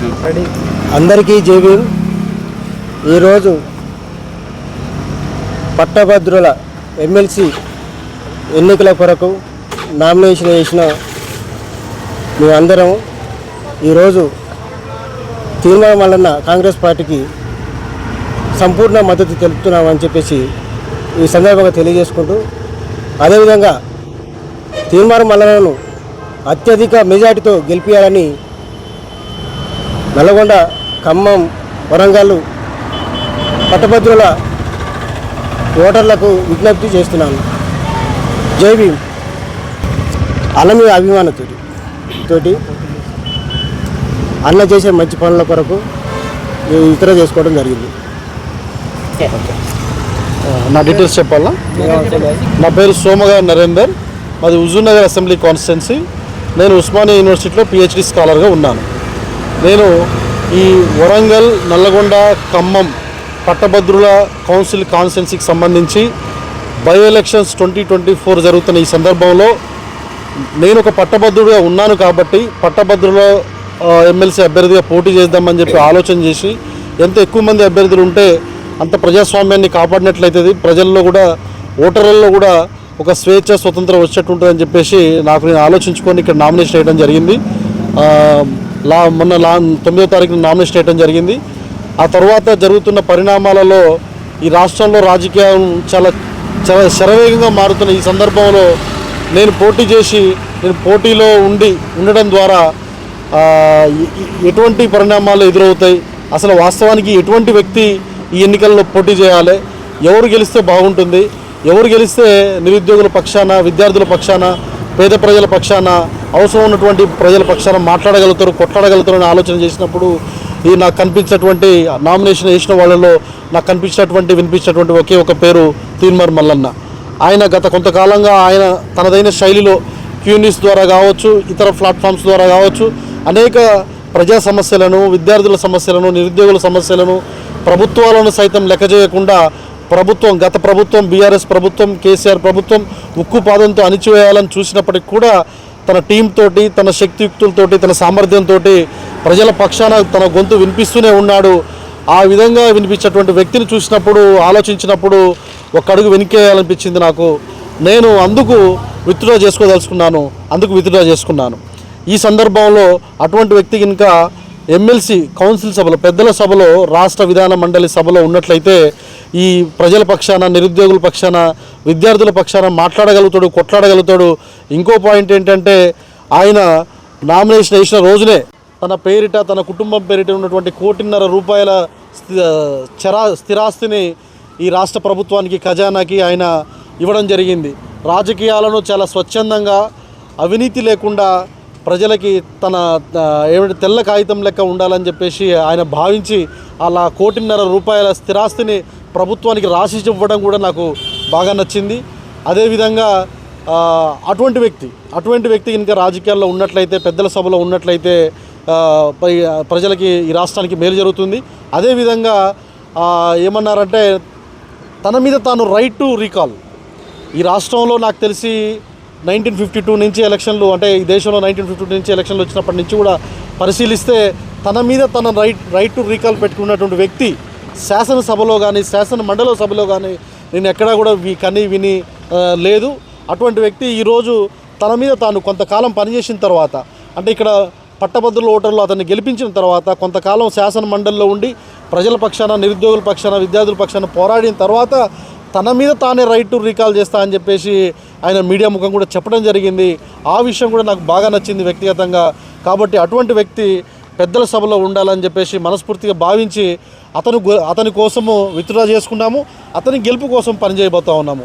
అందరికీ జేబీం ఈరోజు పట్టభద్రుల ఎమ్మెల్సీ ఎన్నికల కొరకు నామినేషన్ వేసిన మేమందరం ఈరోజు తీర్మానం వలన కాంగ్రెస్ పార్టీకి సంపూర్ణ మద్దతు తెలుపుతున్నామని చెప్పేసి ఈ సందర్భంగా తెలియజేసుకుంటూ అదేవిధంగా తీర్మానం మల్లనను అత్యధిక మెజార్టీతో గెలిపించాలని నల్గొండ ఖమ్మం వరంగల్ పట్టభద్రుల ఓటర్లకు విజ్ఞప్తి చేస్తున్నాను. జై భీమ్. అన్న మీద తోటి అన్న చేసే మంచి పనుల కొరకు ఇతర చేసుకోవడం జరిగింది. నా డీటెయిల్స్ చెప్పాలా? నా పేరు సోమగారు నరేందర్. మాది హుజూర్నగర్ అసెంబ్లీ కాన్స్టిట్యున్సీ. నేను ఉస్మానియా యూనివర్సిటీలో పిహెచ్డి స్కాలర్గా ఉన్నాను. నేను ఈ వరంగల్ నల్లగొండ ఖమ్మం పట్టభద్రుల కౌన్సిల్ కాన్స్టెన్సీకి సంబంధించి by elections twenty twenty four జరుగుతున్న ఈ సందర్భంలో నేను ఒక పట్టభద్రుడిగా ఉన్నాను కాబట్టి పట్టభద్రుల ఎమ్మెల్సీ అభ్యర్థిగా పోటీ చేద్దామని చెప్పి ఆలోచన చేసి ఎంత ఎక్కువ మంది అభ్యర్థులు ఉంటే అంత ప్రజాస్వామ్యాన్ని కాపాడినట్లయితుంది ప్రజల్లో కూడా ఓటర్లలో కూడా ఒక స్వేచ్ఛ స్వతంత్రం వచ్చేట్టు ఉంటుందని చెప్పేసి నాకు నేను ఆలోచించుకొని ఇక్కడ నామినేషన్ చేయడం జరిగింది. లా మొన్న లా తొమ్మిదో తారీఖున నామినేషన్ వేయడం జరిగింది. ఆ తర్వాత జరుగుతున్న పరిణామాలలో ఈ రాష్ట్రంలో రాజకీయం చాలా చాలా శరవేగంగా మారుతున్న ఈ సందర్భంలో నేను పోటీ చేసి నేను పోటీలో ఉండి ఉండడం ద్వారా ఎటువంటి పరిణామాలు ఎదురవుతాయి? అసలు వాస్తవానికి ఎటువంటి వ్యక్తి ఈ ఎన్నికల్లో పోటీ చేయాలి? ఎవరు గెలిస్తే బాగుంటుంది? ఎవరు గెలిస్తే నిరుద్యోగుల పక్షాన విద్యార్థుల పక్షాన పేద ప్రజల పక్షాన అవసరం ఉన్నటువంటి ప్రజల పక్షాన మాట్లాడగలుగుతారు కొట్లాడగలుగుతారు అని ఆలోచన చేసినప్పుడు ఈ నాకు కనిపించినటువంటి నామినేషన్ వేసిన వాళ్ళలో నాకు కనిపించినటువంటి వినిపించినటువంటి ఒకే ఒక పేరు తీన్మర్ మల్లన్న. ఆయన గత కొంతకాలంగా ఆయన తనదైన శైలిలో క్యూనిస్ ద్వారా కావచ్చు ఇతర ప్లాట్ఫామ్స్ ద్వారా కావచ్చు అనేక ప్రజా సమస్యలను విద్యార్థుల సమస్యలను నిరుద్యోగుల సమస్యలను ప్రభుత్వాలను సైతం లెక్క చేయకుండా ప్రభుత్వం గత ప్రభుత్వం బీఆర్ఎస్ ప్రభుత్వం కేసీఆర్ ప్రభుత్వం ఉక్కు పాదంతో అణిచివేయాలని చూసినప్పటికి కూడా తన టీం తోటి తన శక్తియుక్తులతోటి తన సామర్థ్యంతో ప్రజల పక్షాన తన గొంతు వినిపిస్తూనే ఉన్నాడు. ఆ విధంగా వినిపించేటువంటి వ్యక్తిని చూసినప్పుడు ఆలోచించినప్పుడు ఒక అడుగు వెనికేయాలనిపించింది నాకు. నేను అందుకు విత్డ్రా చేసుకోదలుచుకున్నాను. అందుకు విత్డ్రా చేసుకున్నాను. ఈ సందర్భంలో అటువంటి వ్యక్తి ఇంకా ఎమ్మెల్సీ కౌన్సిల్ సభలో పెద్దల సభలో రాష్ట్ర విధాన మండలి సభలో ఉన్నట్లయితే ఈ ప్రజల పక్షాన నిరుద్యోగుల పక్షాన విద్యార్థుల పక్షాన మాట్లాడగలుగుతాడు కొట్లాడగలుగుతాడు. ఇంకో పాయింట్ ఏంటంటే ఆయన నామినేషన్ వేసిన రోజునే తన పేరిట తన కుటుంబం పేరిట ఉన్నటువంటి కోటిన్నర రూపాయల స్థి- చరా స్థిరాస్తిని ఈ రాష్ట్ర ప్రభుత్వానికి ఖజానాకి ఆయన ఇవ్వడం జరిగింది. రాజకీయాలను చాలా స్వచ్ఛందంగా అవినీతి లేకుండా ప్రజలకి తన ఏమిటి తెల్ల కాగితం లెక్క ఉండాలని చెప్పేసి ఆయన భావించి అలా కోటిన్నర రూపాయల స్థిరాస్తిని ప్రభుత్వానికి రాసి ఇవ్వడం కూడా నాకు బాగా నచ్చింది. అదేవిధంగా అటువంటి వ్యక్తి అటువంటి వ్యక్తి ఇంకా రాజకీయాల్లో ఉన్నట్లయితే పెద్దల సభలో ఉన్నట్లయితే పై- ప్రజలకి ఈ రాష్ట్రానికి మేలు జరుగుతుంది. అదేవిధంగా ఏమన్నారంటే తన మీద తాను రైట్ టు రీకాల్ ఈ రాష్ట్రంలో నాకు తెలిసి నైన్టీన్ ఫిఫ్టీ టూ నుంచి ఎలక్షన్లు అంటే ఈ దేశంలో నైన్టీన్ ఫిఫ్టీ టూ నుంచి ఎలక్షన్లు వచ్చినప్పటి నుంచి కూడా పరిశీలిస్తే తన మీద తన రైట్ రైట్ టు రీకాల్ పెట్టుకున్నటువంటి వ్యక్తి శాసనసభలో కానీ శాసన మండల సభలో కానీ నేను ఎక్కడా కూడా వి కని విని లేదు. అటువంటి వ్యక్తి ఈరోజు తన మీద తాను కొంతకాలం పనిచేసిన తర్వాత అంటే ఇక్కడ పట్టభద్రుల ఓటర్లు అతన్ని గెలిపించిన తర్వాత కొంతకాలం శాసన మండలిలో ఉండి ప్రజల పక్షాన నిరుద్యోగుల పక్షాన విద్యార్థుల పక్షాన పోరాడిన తర్వాత తన మీద తానే రైట్ టు రీకాల్ చేస్తా అని చెప్పేసి ఆయన మీడియా ముఖం కూడా చెప్పడం జరిగింది. ఆ విషయం కూడా నాకు బాగా నచ్చింది వ్యక్తిగతంగా. కాబట్టి అటువంటి వ్యక్తి పెద్దల సభలో ఉండాలని చెప్పేసి మనస్ఫూర్తిగా భావించి అతను అతని కోసము విత్డ్రా చేసుకున్నాము. అతని గెలుపు కోసం పనిచేయబోతా ఉన్నాము.